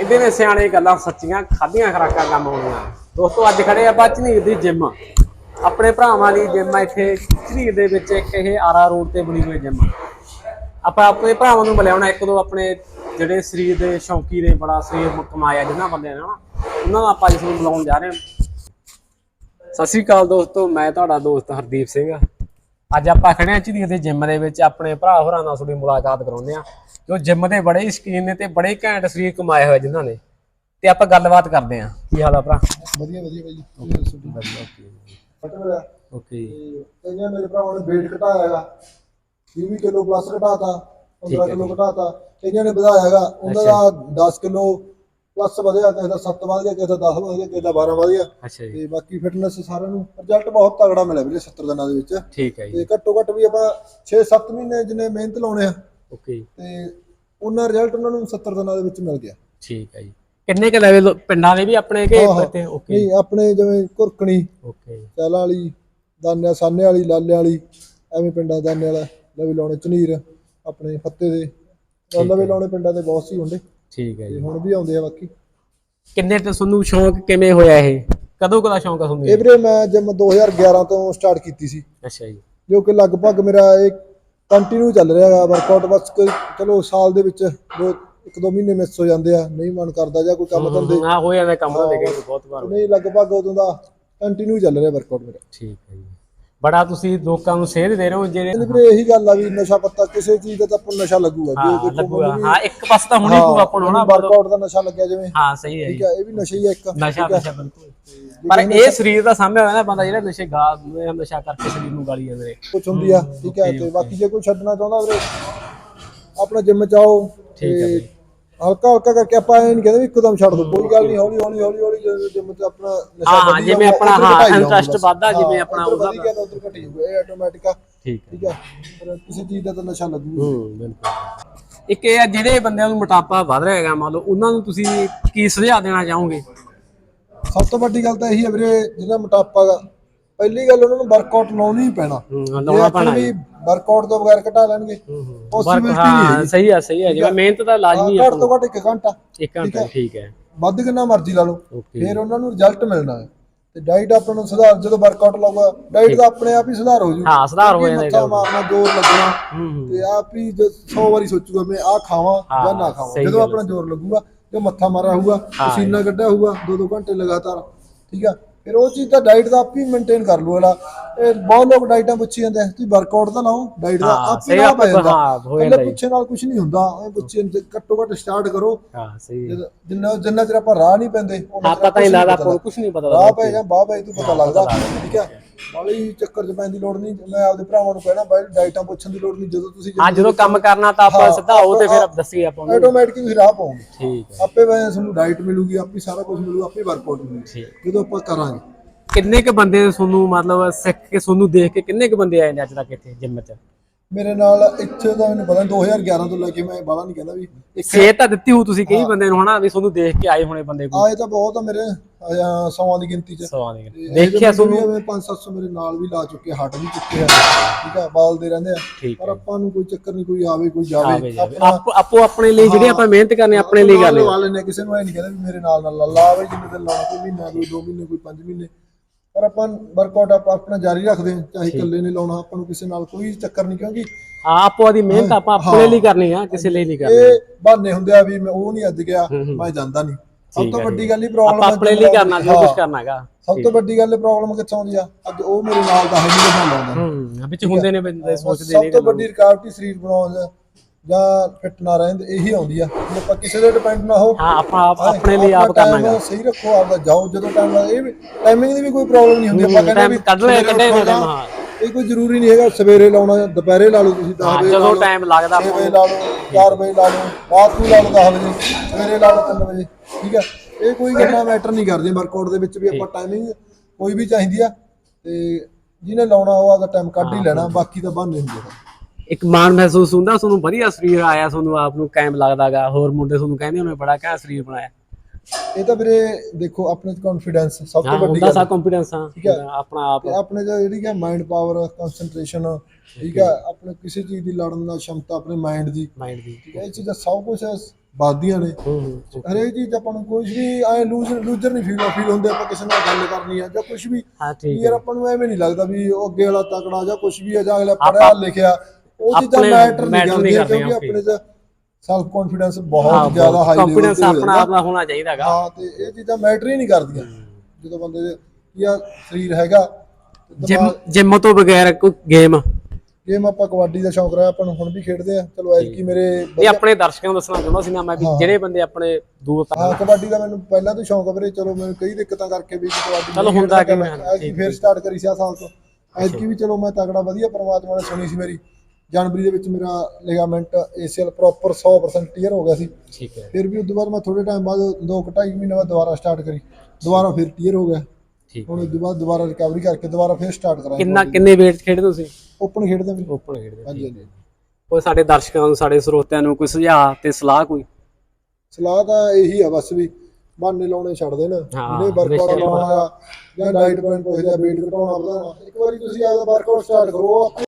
ਇਹਦੇ ਨੇ ਸਿਆਣੇ ਗੱਲਾਂ ਸੱਚੀਆਂ ਖਾਧੀਆਂ ਖਰਾਕਾਂ ਕੰਮ ਹੋਣੀਆਂ ਦੋਸਤੋ, ਅੱਜ ਖੜੇ ਆਪਾਂ ਝਨੀਰ ਦੀ ਜਿਮ ਆਪਣੇ ਭਰਾਵਾਂ ਦੀ ਜਿਮ ਆ ਇੱਥੇ। ਝਨੀਰ ਦੇ ਵਿੱਚ ਇੱਕ ਇਹ ਆਰਾ ਰੋਡ ਤੇ ਬਣੀ ਹੋਈ ਜਿਮ ਆਪਾਂ ਆਪਣੇ ਭਰਾਵਾਂ ਨੂੰ ਬੁਲਾਉਣਾ ਇੱਕ ਦੋ ਆਪਣੇ ਜਿਹੜੇ ਸਰੀਰ ਦੇ ਸ਼ੌਂਕੀ ਨੇ, ਬੜਾ ਸਰੀਰ ਕਮਾਇਆ ਜਿਨ੍ਹਾਂ ਬੰਦਿਆਂ ਨੇ, ਹਨਾ? ਉਹਨਾਂ ਦਾ ਆਪਾਂ ਇਸ ਨੂੰ ਬੁਲਾਉਣ ਜਾ ਰਹੇ ਹਾਂ। ਸਤਿ ਸ਼੍ਰੀ ਅਕਾਲ ਦੋਸਤੋ, ਮੈਂ ਤੁਹਾਡਾ ਦੋਸਤ ਹਰਦੀਪ ਸਿੰਘ ਅੱਜ ਆਪਾਂ ਖੜੇ ਹਾਂ ਝੀੜੀ ਦੇ ਜਿਮ ਦੇ ਵਿੱਚ ਆਪਣੇ ਭਰਾ ਹੋਰਾਂ ਨਾਲ ਤੁਹਾਡੀ ਮੁਲਾਕਾਤ ਕਰਾਉਂਦੇ ਆ ਜੋ ਜਿਮ ਦੇ ਬੜੇ ਹੀ ਸ਼ਕੀਨ ਨੇ ਤੇ ਬੜੇ ਘੈਂਟ ਸਰੀਰ ਕਮਾਏ ਹੋਏ ਜਿਨ੍ਹਾਂ ਨੇ। ਤੇ ਆਪਾਂ ਗੱਲਬਾਤ ਕਰਦੇ ਆ ਕੀ ਹਾਲ ਆ ਭਰਾ? ਵਧੀਆ ਵਧੀਆ ਬਾਈ ਜੀ। ਫਟਵਾ ਓਕੇ ਤੇ ਕਈਆਂ ਮੇਰੇ ਭਰਾਵਾਂ ਨੇ weight ਘਟਾਇਆ ਹੈਗਾ 20 ਕਿਲੋ ਪਲੱਸ ਘਟਾਤਾ 15 ਕਿਲੋ ਘਟਾਤਾ। ਕਈਆਂ ਨੇ ਵਧਾਇਆ ਹੈਗਾ ਉਹਨਾਂ ਦਾ 10 ਕਿਲੋ ਪਲੱਸ ਵਧਿਆ ਕਿਸੇ ਦਾ 7 ਵਧ ਗਿਆ ਕਿਸੇ ਦਾ 10 ਵਧ ਗਿਆ ਕਿਸੇ ਦਾ 12 ਵਧ ਗਿਆ। ਅੱਛਾ ਜੀ। ਤੇ ਬਾਕੀ ਫਿਟਨੈਸ ਸਾਰਿਆਂ ਨੂੰ ਰਿਜ਼ਲਟ ਬਹੁਤ ਤਗੜਾ ਮਿਲਿਆ ਵੀਰੇ 70 ਦਿਨਾਂ ਦੇ ਵਿੱਚ। ਠੀਕ ਹੈ ਜੀ। ਤੇ ਘੱਟੋ ਘੱਟ ਵੀ ਆਪਾਂ 6-7 ਮਹੀਨੇ ਜਿੰਨੇ ਮਿਹਨਤ ਲਾਉਣੇ ਆ ਓਕੇ ਤੇ ਉਹਨਾਂ ਰਿਜ਼ਲਟ ਉਹਨਾਂ ਨੂੰ 70 ਦਿਨਾਂ ਦੇ ਵਿੱਚ ਮਿਲ ਗਿਆ। ਠੀਕ ਹੈ ਜੀ। ਕਿੰਨੇ ਕੁ ਲੈਵਲ ਪਿੰਡਾਂ ਦੇ ਵੀ ਆਪਣੇ ਕੇ ਹਾਂ, ਹਾਂ। ਤੇ ਓਕੇ ਨਹੀਂ ਆਪਣੇ ਜਿਵੇਂ ਕੁਰਕਣੀ ਓਕੇ ਚਾਲਾ ਵਾਲੀ ਦਾਨਿਆ ਸਾਨੇ ਵਾਲੀ ਲਾਲੇ ਵਾਲੀ ਐਵੇਂ ਪਿੰਡਾਂ ਦਾਨੇ ਵਾਲਾ ਲਵੇ ਲਾਉਣੇ ਚਨੀਰ ਆਪਣੇ ਫੱਤੇ ਦੇ। ਲਵੇ ਲਾਉਣੇ ਪਿੰਡਾਂ ਦੇ ਬਹੁਤ ਸੀ ਹੁੰਦੇ। ਠੀਕ ਹੈ ਤੇ ਜੀ। ਹੁਣ ਵੀ ਆਉਂਦੇ ਆ ਬਾਕੀ। ਕਿੰਨੇ ਤੇ ਤੁਹਾਨੂੰ ਸ਼ੌਂਕ ਕਿਵੇਂ ਹੋਇਆ ਇਹ? ਕਦੋਂ ਕਦਾ ਸ਼ੌਂਕ ਆ ਤੁਹਾਨੂੰ ਇਹ? ਵੀਰੇ ਮੈਂ ਜਿਮ 2011 ਤੋਂ ਸਟਾਰਟ ਕੀਤੀ ਸੀ। ਅੱਛਾ ਜੀ। ਜੋ ਕਿ ਲਗਭਗ ਮੇਰਾ ਇਹ ਕੰਟੀਨਿਊ ਚੱਲ ਰਿਹਾ ਹੈ ਵਰਕਆਊਟ ਬਸ ਕੋਈ ਚਲੋ ਸਾਲ ਦੇ ਵਿੱਚ ਦੋ ਇੱਕ ਦੋ ਮਹੀਨੇ ਮਿਸ ਹੋ ਜਾਂਦੇ ਆ ਨਹੀਂ ਮਨ ਕਰਦਾ ਜਾਂ ਕੋਈ ਕੰਮ ਧੰਦੇ। ਹਾਂ ਹੋ ਜਾਂਦਾ ਕੰਮ ਤਾਂ ਦੇਖੇ ਬਹੁਤ ਵਾਰ ਨਹੀਂ ਲਗਭਗ ਉਦੋਂ ਦਾ ਕੰਟੀਨਿਊ ਚੱਲ ਰਿਹਾ ਵਰਕਆਊਟ ਮੇਰਾ। ਠੀਕ ਹੈ ਜੀ। ਬੜਾ ਤੁਸੀਂ ਲੋਕਾਂ ਨੂੰ ਸੇਧ ਦੇ ਰਹੇ ਹੋ ਜਿਹੜੇ ਇਹਦੇ ਵੀਰੇ ਇਹੀ ਗੱਲ ਆ ਵੀ ਨਸ਼ਾ ਪੱਤਾ ਕਿਸੇ ਚੀਜ਼ ਦਾ ਤਾਂ ਆਪਾਂ ਨੂੰ ਨਸ਼ਾ ਲੱਗੂਗਾ ਜੇ ਦੇਖੋ ਲੱਗੂਗਾ। ਹਾਂ ਇੱਕ ਪਾਸੇ ਤਾਂ ਹੁਣੀ ਪੂਰਾ ਆਪਾਂ ਨੂੰ ਨਾ ਵਰਕਆਊਟ ਦਾ ਨਸ਼ਾ ਲੱਗਿਆ ਜਿਵੇਂ। ਹਾਂ ਸਹੀ ਹੈ ਠੀਕ ਜੀ। ਹੈ ਇਹ ਵੀ ਨਸ਼ਾ ਹੀ ਹੈ ਇੱਕ। ਨਸ਼ਾ ਨਸ਼ਾ ਬਿਲਕੁਲ। ਪਰ ਇਹ ਸਰੀਰ ਦਾ ਸਾਹਮਣੇ ਹੋਇਆ ਨਾ ਬੰਦਾ ਜਿਹੜਾ ਨਸ਼ੇ ਗਾ ਨਸ਼ਾ ਕਰਕੇ ਸਰੀਰ ਨੂੰ ਗਾਲੀ ਜਾਂਦੇ ਕੁਝ ਹੁੰਦੀ ਆ ਠੀਕ ਹੈ ਤੇ ਬਾਕੀ ਜੇ ਕੋਈ ਛੱਡਣਾ ਚਾਹੁੰਦਾ ਵੀਰੇ ਆਪਣਾ ਜਿਮ ਚ ਆਓ ਠੀਕ ਹੈ ਤੇ ਹਲਕਾ ਹਲਕਾ ਕਰਕੇ ਆਪਾਂ ਇਹ ਨਹੀਂ ਕਹਿੰਦੇ ਵੀ ਇੱਕਦਮ ਛੱਡ ਦੋ ਕੋਈ ਗੱਲ ਨਹੀਂ ਹੌਲੀ ਹੌਲੀ ਹੌਲੀ ਹੌਲੀ ਜਿਮ ਚ ਆਪਣਾ ਨਸ਼ਾ ਹਾਂ, ਜਿਵੇਂ ਆਪਣਾ, ਹਾਂ, interest। ਵੱਧਦਾ ਜਿਵੇਂ ਆਪਣਾ ਉਹਦਾ- ਤਾਂ ਉਧਰ ਘਟੀ ਜਾਊਗਾ ਇਹ ਆਟੋਮੈਟਿਕ ਆ। ਠੀਕ ਹੈ। ਠੀਕ ਹੈ। ਪਰ ਕਿਸੇ ਚੀਜ਼ ਦਾ ਤਾਂ ਨਸ਼ਾ ਲੱਗੂ। ਹੂੰ ਬਿਲਕੁਲ। ਇੱਕ ਇਹ ਆ ਜਿਹੜੇ ਬੰਦਿਆਂ ਨੂੰ ਮੋਟਾਪਾ ਵੱਧ ਰਿਹਾ ਹੈਗਾ ਮੰਨ ਲਓ ਉਹਨਾਂ ਨੂੰ ਤੁਸੀਂ ਕੀ ਸੁਝਾਅ ਦੇਣਾ ਚਾਹੋਗੇ? ਸਭ ਤੋਂ ਵੱਡੀ ਗੱਲ ਤਾਂ ਇਹੀ ਹੈ ਵੀਰੇ ਜਿਹੜਾ ਮੋਟਾਪਾ ਗਾ ਪਹਿਲੀ ਗੱਲ ਉਹਨਾਂ ਨੂੰ ਵਰਕਆਊਟ ਲਾਉਣੀ ਹੀ ਪੈਣਾ। ਹੂੰ ਜੇ ਲਾਉਣਾ ਆਖਣ ਪੈਣਾ ਵੀ ਵਰਕਆਊਟ ਤੋਂ ਬਗੈਰ ਘਟਾ ਲੈਣਗੇ। ਨਹੀਂ ਹਾਂ। ਹੈਗੀ। ਸਹੀ ਆ ਸਹੀ ਆ। ਜਿਵੇਂ ਮਿਹਨਤ ਤਾਂ ਲਾਜ਼ਮੀ ਆ ਘੱਟ ਤੋਂ ਘੱਟ ਇੱਕ ਘੰਟਾ। ਇੱਕ ਘੰਟਾ ਠੀਕ ਹੈ। ਵੱਧ ਕਿੰਨਾ ਮਰਜ਼ੀ ਲਾ ਲਓ। ਫਿਰ ਉਹਨਾਂ ਨੂੰ ਰਿਜ਼ਲਟ ਮਿਲਣਾ ਹੈ। ਤੇ ਡਾਈਟ ਆਪਾਂ ਨੂੰ ਸੁਧਾਰ ਜਦੋਂ ਵਰਕਆਊਟ ਲਾਊਗਾ ਡਾਈਟ ਦਾ ਆਪਣੇ ਆਪ ਹੀ ਸੁਧਾਰ ਹੋ ਜੂ। ਹਾਂ ਸੁਧਾਰ ਹੋ ਜਾਂਦਾ ਮੱਥਾ ਮਾਰਨਾ ਜ਼ੋਰ ਲੱਗਣਾ। ਤੇ ਆਪ ਹੀ 100 ਵਾਰੀ ਸੋਚੂਗਾ ਮੈਂ ਆਹ ਖਾਵਾਂ ਜਾਂ ਨਾ ਖਾਵਾਂ। ਜਦੋਂ ਆਪਣਾ ਜ਼ੋਰ ਲੱਗੂਗਾ ਜੋ ਮੱਥਾ ਮਾਰਿਆ ਹੋਊਗਾ ਪਸੀਨਾ ਕੱਢਿਆ ਹੋਊਗਾ ਦੋ ਦੋ ਘੰਟੇ ਲਗਾਤਾਰ। ਠੀਕ ਆ? ਫਿਰ ਉਹ ਚੀਜ਼ ਤਾਂ ਡਾਈਟ ਦਾ ਆਪ ਹੀ ਮੇਨਟੇਨ ਕਰ ਲੂ ਅਗਲਾ। ਇਹ ਬਹੁਤ ਲੋਕ ਡਾਈਟਾਂ ਪੁੱਛੀ ਜਾਂਦੇ ਤੁਸੀਂ ਵਰਕਆਊਟ ਤਾਂ ਲਾਓ ਡਾਈਟ ਦਾ ਹਾਂ, ਆਪ ਹੀ ਨਾ ਪੈ ਜਾਂਦਾ ਹਾਂ, ਹੋ ਪਹਿਲੇ। ਪੁੱਛੇ ਨਾਲ ਕੁਝ ਨਹੀਂ ਹੁੰਦਾ ਇਹ ਪੁੱਛੇ ਘੱਟੋ ਘੱਟ ਸਟਾਰਟ ਕਰੋ। ਹਾਂ ਸਹੀ ਹੈ। ਜਿੰਨਾ ਜਿੰਨਾ ਚਿਰ ਆਪਾਂ ਰਾਹ ਨਹੀਂ ਪੈਂਦੇ ਹਾਂ ਚਿਰ ਪਤਾ ਕੁਛ ਲੱਗਦਾ। ਕੁਝ ਨਹੀਂ ਪਤਾ ਰਾਹ ਲੱਗਦਾ ਪੈ ਜਾਂ ਬਾਹ ਪੈ ਤੂੰ ਪਤਾ ਲੱਗਦਾ। ਠੀਕ ਹੈ? ਬਾਲੀ ਚੱਕਰ ਚ ਪੈਣ ਦੀ ਲੋੜ ਨਹੀਂ ਮੈਂ ਆਪਦੇ ਭਰਾਵਾਂ ਨੂੰ ਕਹਿਣਾ ਬਾਈ ਡਾਈਟਾਂ ਪੁੱਛਣ ਦੀ ਲੋੜ ਨਹੀਂ ਜਦੋਂ ਤੁਸੀਂ ਹਾਂ ਜਦੋਂ ਕੰਮ ਕਰਨਾ ਤਾਂ ਆਪਾਂ ਸਿੱਧਾ ਉਹ ਤੇ ਫਿਰ ਦੱਸੀਏ ਆਪਾਂ ਨੂੰ ਆਟੋਮੈਟਿਕ ਤੁਸੀਂ ਰਾਹ ਪਾਉਂਗੇ। ਠੀਕ ਹੈ। ਆਪੇ ਵੈ ਤੁਹਾਨੂੰ ਡਾਈਟ ਮਿਲੂਗੀ ਆਪੇ ਸਾਰਾ ਕੁਝ ਮਿਲੂ ਆਪੇ ਵਰਕਆਊਟ ਮਿਲੂ ਠੀਕ। ਜਦੋਂ ਆਪਾਂ ਕਰਾਂਗੇ। ਕਿੰਨੇ ਕ ਬੰਦੇ ਤੁਹਾਨੂੰ ਮਤਲਬ ਸਿੱਖ ਕੇ ਤੁਹਾਨੂੰ ਦੇਖ ਕੇ ਕਿੰਨੇ ਕ ਬੰਦੇ ਆਏ ਨੇ ਅੱਜ ਤੱਕ ਇੱਥੇ ਜਿਮ 'ਚ? ਮੇਰੇ ਨਾਲ ਇੱਥੇ ਦਾ ਮੈਨੂੰ ਪਤਾ ਨਹੀਂ 2011 ਤੋਂ ਲੈ ਕੇ ਮੈਂ ਬਾਹਲਾ ਨਹੀਂ ਕਹਿੰਦਾ ਵੀ। ਸੇਧ ਤਾਂ ਦਿੱਤੀ ਹੋ ਤੁਸੀਂ ਕਈ ਬੰਦੇ ਨੂੰ ਹਨਾ ਵੀ ਤੁਹਾਨੂੰ ਦੇਖ ਕੇ ਆਏ ਹੋਣੇ ਬੰਦੇ ਕੋਈ। ਆਏ ਤਾਂ ਬਹੁਤ ਆ ਮੇਰੇ। ਸੌਆਂ ਦੀ ਗਿਣਤੀ ਚ। ਸਵਾਲ ਨਹੀਂ ਤੇ ਦੇਖਿਆ ਇਹਦੇ ਤੁਹਾਨੂੰ? ਮੁੰਡੇ ਵੀ 5-700 ਮੇਰੇ ਨਾਲ ਵੀ ਲਾ ਚੁੱਕੇ ਹਟ ਵੀ ਚੁੱਕੇ ਆ। ਠੀਕ ਆ ਬਾਲਦੇ ਰਹਿੰਦੇ ਆ। ਠੀਕ ਪਰ ਆਪਾਂ ਨੂੰ ਕੋਈ ਚੱਕਰ ਨਹੀਂ ਕੋਈ ਆਵੇ ਕੋਈ ਜਾਵੇ। ਆਵੇ ਜਾਵੇ। ਆਪ ਆਪੋ ਆਪਣੇ ਲਈ ਜਿਹੜੇ ਆਪਾਂ ਮਿਹਨਤ ਕਰਨੇ ਆਪਣੇ ਲਈ ਕਰਨੇ। ਲਵਾ ਲੈਣੇ ਕਿਸੇ ਨੂੰ ਐ ਨਹੀਂ ਕਹਿੰਦਾ ਵੀ ਮੇਰੇ ਨਾਲ ਨਾਲ ਲਾ ਲਾ ਜਿੰਨੇ ਦਿਨ ਲਾਉਣਾ ਕੋਈ ਮਹੀਨਾ ਕੋਈ 2 ਮਹੀਨੇ ਕੋਈ 5 ਮਹੀਨੇ। ਪਰ ਆਪਾਂ ਵਰਕਆਊਟ ਆਪਾਂ ਆਪਣਾ ਜਾਰੀ ਰੱਖਦੇ ਹਾਂ ਚਾਹੇ ਇਕੱਲੇ ਨੇ ਲਾਉਣਾ ਆਪਾਂ ਨੂੰ ਕਿਸੇ ਨਾਲ ਕੋਈ ਚੱਕਰ ਨਹੀਂ ਕਿਉਂਕਿ ਆਪੋ ਦੀ ਮਿਹਨਤ ਆਪਾਂ ਆਪਣੇ ਲਈ ਕਰਨੀ ਆ ਕਿਸੇ ਲਈ ਨਹੀਂ ਕਰਨੀ। ਇਹ ਬਹਾਨੇ ਹੁੰਦੇ ਆ ਵੀ ਮੈਂ ਉਹ ਨਹੀਂ ਅੱਜ ਗਿਆ ਮੈਂ ਜਾਂਦਾ ਨਹੀਂ। ਸਭ ਤੋਂ ਵੱਡੀ ਗੱਲ ਹੀ ਪ੍ਰੋਬਲਮ ਆਪਾਂ ਆਪਣੇ ਲਈ ਕਰਨਾ ਜੋ ਕੁਝ ਕਰਨਾ ਹੈਗਾ। ਸਭ ਤੋਂ ਵੱਡੀ ਗੱਲ ਪ੍ਰੋਬਲਮ ਕਿੱਥੋਂ ਆਉਂਦੀ ਆ? ਅੱਜ ਉਹ ਮੇਰੇ ਨਾਲ ਦਾ ਹੈ ਨਹੀਂ ਮੈਂ ਲਾਉਂਦਾ ਹੂੰ ਵਿੱਚ ਹੁੰਦੇ ਨੇ ਬੰਦੇ ਸੋਚਦੇ ਸਭ ਤੋਂ ਵੱਡੀ ਰੁਕਾਵਟ ਸਰੀਰ ਬਣਾਉਣ ਦਾ ਜਾਂ ਫਿੱਟ ਨਾ ਰਹਿੰਦੇ ਇਹੀ ਆਉਂਦੀ ਆ। ਜੇ ਆਪਾਂ ਕਿਸੇ ਦੇ ਡਿਪੈਂਡ ਨਾ ਹੋ ਹਾਂ ਆਪਾਂ ਆਪ- ਆਪਣੇ ਲਈ ਆਪ ਕਰਨਾ ਹੈਗਾ। ਸਹੀ ਰੱਖੋ ਆਪਦਾ ਜਾਓ ਜਦੋਂ ਟਾਈਮ ਲੱਗਦਾ ਇਹ ਟਾਈਮਿੰਗ ਦੀ ਵੀ ਕੋਈ ਪ੍ਰੋਬਲਮ ਨਹੀਂ ਹੁੰਦੀ। ਆਪਾਂ ਕਹਿੰਦੇ ਵੀ ਕੱਢ time, ਨਾ, ਹਾਂ। ਇਹ ਕੋਈ ਜ਼ਰੂਰੀ ਨਹੀਂ ਹੈਗਾ ਸਵੇਰੇ ਲਾਉਣਾ ਦੁਪਹਿਰੇ ਲਾ ਲਓ ਤੁਸੀਂ 10 ਵਜੇ ਜਦੋਂ ਟਾਈਮ ਲੱਗਦਾ 6 ਵਜੇ ਲਾ ਲਓ 4 ਵਜੇ ਲਾ ਲਓ ਰਾਤ ਨੂੰ ਲਾ ਲਓ 10 ਵਜੇ ਸਵੇਰੇ ਲਾ ਲਓ 3 ਵਜੇ। ਠੀਕ ਹੈ ਇਹ ਕੋਈ ਗੱਲਾਂ ਮੈਟਰ ਨਹੀਂ ਕਰਦੀ ਵਰਕਆਊਟ ਦੇ ਵਿੱਚ ਵੀ ਆਪਾਂ ਟਾਈਮਿੰਗ ਕੋਈ ਵੀ ਚਾਹੀਦੀ ਆ ਤੇ ਜਿਹਨੇ ਲਾਉਣਾ ਉਹ ਆਪਦਾ ਟਾਈਮ ਕੱਢ ਹੀ ਲੈਣਾ ਬਾਕੀ ਤਾਂ ਬਹਾਨੇ ਹੁੰਦੇ ਨੇ। ਇੱਕ ਮਾਣ ਮਹਿਸੂਸ ਹੁੰਦਾ ਤੁਹਾਨੂੰ ਵਧੀਆ ਸਰੀਰ ਆਇਆ ਤੁਹਾਨੂੰ ਆਪ ਨੂੰ ਕਾਇਮ ਲੱਗਦਾਗਾ। ਹੋਰ ਮੁੰਡੇ ਤੁਹਾਨੂੰ ਕਹਿੰਦੇ ਹੋਣੇ ਬੜਾ ਘੈਂਟ ਸਰੀਰ ਬਣਾਇਆ। ਇਹ ਤਾਂ ਵੀਰੇ ਦੇਖੋ ਆਪਣੇ ਚ ਕੌਨਫੀਡੈਂਸ ਸਭ ਤੋਂ ਹਾਂ ਵੱਡੀ ਹੁੰਦਾ ਗੱਲ। ਸਾ ਕੰਫੀਡੈਂਸ ਆ ਹੈ। ਆਪਣਾ ਆਪ ਤੇ ਆਪਣੇ ਚ ਜਿਹੜੀ ਹੈ ਮਾਈਂਡ ਪਾਵਰ ਕਨਸੈਂਟਰੇਸ਼ਨ ਠੀਕ ਹੈ ਆਪਣੇ ਕਿਸੇ ਚੀਜ਼ ਦੀ ਲੜਨ ਦਾ ਸ਼ਮਤਾ ਆਪਣੇ ਮਾਈਂਡ ਦੀ। ਮਾਈਂਡ ਦੀ ਠੀਕ ਹੈ ਇਹ ਚੀਜ਼ਾਂ ਸਭ ਕੁਝ ਵੱਧਦੀਆਂ ਨੇ। ਹੂੰ ਹਰੇਕ ਚੀਜ਼ ਆਪਾਂ ਨੂੰ ਕੁਝ ਵੀ ਐ ਲੂਜ਼ ਲੂਜ਼ਰ ਨਹੀਂ ਫੀਲ ਫੀਲ ਹੁੰਦੇ ਆਪਾਂ ਕਿਸੇ ਨਾਲ ਗੱਲ ਕਰਨੀ ਆ ਜਾਂ ਕੁਝ ਵੀ। ਹਾਂ ਠੀਕ ਯਾਰ ਆਪਾਂ ਨੂੰ ਐਵੇਂ ਨਹੀਂ ਲੱਗਦਾ ਵੀ ਉਹ ਅੱਗੇ ਵਾਲਾ ਤਕੜਾ ਜਾਂ ਕੁਝ ਵੀ ਆ ਜਾਂ ਅਗਲਾ ਪੜਿਆ ਲਿਖਿਆ ਉਹ ਚੀਜ਼ਾਂ ਆਪਣੇ ਮੈਟਰ ਨਹੀਂ ਕਰਦੀਆਂ ਕਿਉਂਕਿ ਆਪਣੇ 'ਚ ਸੈਲਫ ਕੌਨਫੀਡੈਂਸ ਬਹੁਤ। ਜ਼ਿਆਦਾ ਹਾਈ ਲੈਵਲ ਕੰਫੀਡੈਂਸ ਆਪਣਾ ਜਾਂਦਾ। ਆਪ ਦਾ ਹੋਣਾ ਚਾਹੀਦਾ ਹੈਗਾ ਹਾਂ ਤੇ ਇਹ ਚੀਜ਼ਾਂ ਮੈਟਰ ਹੀ ਨਹੀਂ ਕਰਦੀਆਂ। ਜਦੋਂ ਬੰਦੇ ਦੇ ਕੀ ਆ ਸਰੀਰ ਹੈਗਾ ਜਿਮ ਜਿਮ ਤੋਂ ਬਗੈਰ ਕੋਈ ਗੇਮ ਗੇਮ ਆਪਾਂ ਕਬੱਡੀ ਦਾ ਸ਼ੌਂਕ ਰਿਹਾ ਆਪਾਂ ਨੂੰ ਹੁਣ ਵੀ ਖੇਡਦੇ ਆ। ਚਲੋ ਐਤਕੀ ਮੇਰੇ ਇਹ ਆਪਣੇ ਦਰਸ਼ਕਾਂ ਨੂੰ ਦੱਸਣਾ ਚਾਹੁੰਦਾ ਸੀ ਨਾ ਮੈਂ ਵੀ ਜਿਹੜੇ ਬੰਦੇ ਆਪਣੇ ਦੂਰ ਤੱਕ ਹਾਂ ਕਬੱਡੀ ਦਾ ਮੈਨੂੰ ਪਹਿਲਾਂ ਤੋਂ ਸ਼ੌਂਕ ਆ ਵੀਰੇ। ਚਲੋ ਮੈਨੂੰ ਕਈ ਦਿੱਕਤਾਂ ਕਰਕੇ ਵੀ ਕਬੱਡੀ ਚਲੋ ਨਹੀਂ ਹੁੰਦਾ ਖੇਡਦਾ ਕਿਵੇਂ, ਮੈਂ ਐਤਕੀ ਫੇਰ ਸਟਾਰਟ ਕਰੀ ਸੀ ਆਹ ਸਾਲ ਤੋਂ। ਐਤਕੀ ਵੀ ਚਲੋ ਮੈਂ ਤਗੜਾ ਵਧੀਆ ਪਰਮਾਤਮਾ ਨੇ ਸੁਣੀ ਸੀ ਮੇਰੀ। ਜਨਵਰੀ ਦੇ ਵਿੱਚ ਮੇਰਾ ਲਿਗਾਮੈਂਟ ਏਸੀਐਲ ਪ੍ਰੋਪਰ 100% ਕਲੀਅਰ ਹੋ ਗਿਆ ਸੀ। ਠੀਕ ਹੈ। ਫਿਰ ਵੀ ਉਸ ਤੋਂ ਬਾਅਦ ਮੈਂ ਥੋੜੇ ਟਾਈਮ ਬਾਅਦ ਦੋ ਕੁ ਢਾਈ ਮਹੀਨੇ ਬਾਅਦ ਦੁਬਾਰਾ ਸਟਾਰਟ ਕਰੀ। ਦੁਬਾਰਾ ਫਿਰ ਕਲੀਅਰ ਹੋ ਗਿਆ। ਠੀਕ ਹੁਣ ਉਸ ਤੋਂ ਬਾਅਦ ਦੁਬਾਰਾ ਰਿਕਵਰੀ ਕਰਕੇ ਦੁਬਾਰਾ ਫਿਰ ਸਟਾਰਟ ਕਰਾਂਗੇ ਕਿੰਨਾ ਕਿੰਨੇ ਵੇਟ ਖੇਡਦੇ ਤੁਸੀਂ? ਓਪਨ ਖੇਡਦੇ ਵੀ ਓਪਨ ਖੇਡਦੇ ਹਾਂਜੀ ਹਾਂਜੀ। ਕੋਈ ਸਾਡੇ ਦਰਸ਼ਕਾਂ ਨੂੰ ਸਾਡੇ ਸਰੋਤਿਆਂ ਨੂੰ ਕੋਈ ਸੁਝਾਅ ਤੇ ਸਲਾਹ ਕੋਈ? ਸਲਾਹ ਤਾਂ ਇਹੀ ਆ ਬਸ ਵੀ ਬਹਾਨੇ ਲਾਉਣੇ ਛੱਡ ਦੇਣ ਜਿਹਨੇ ਵਰਕਆਊਟ ਲਾਉਣਾ। ਜਾਂ ਡਾਈਟ ਪਲਾਨ ਪੁੱਛਦਾ weight ਘਟਾਉਣਾ ਵਧਾਉਣਾ। ਇੱਕ ਵਾਰੀ ਤੁਸੀਂ ਆਪਦਾ ਵਰਕਆਊਟ ਸਟਾਰਟ ਕਰੋ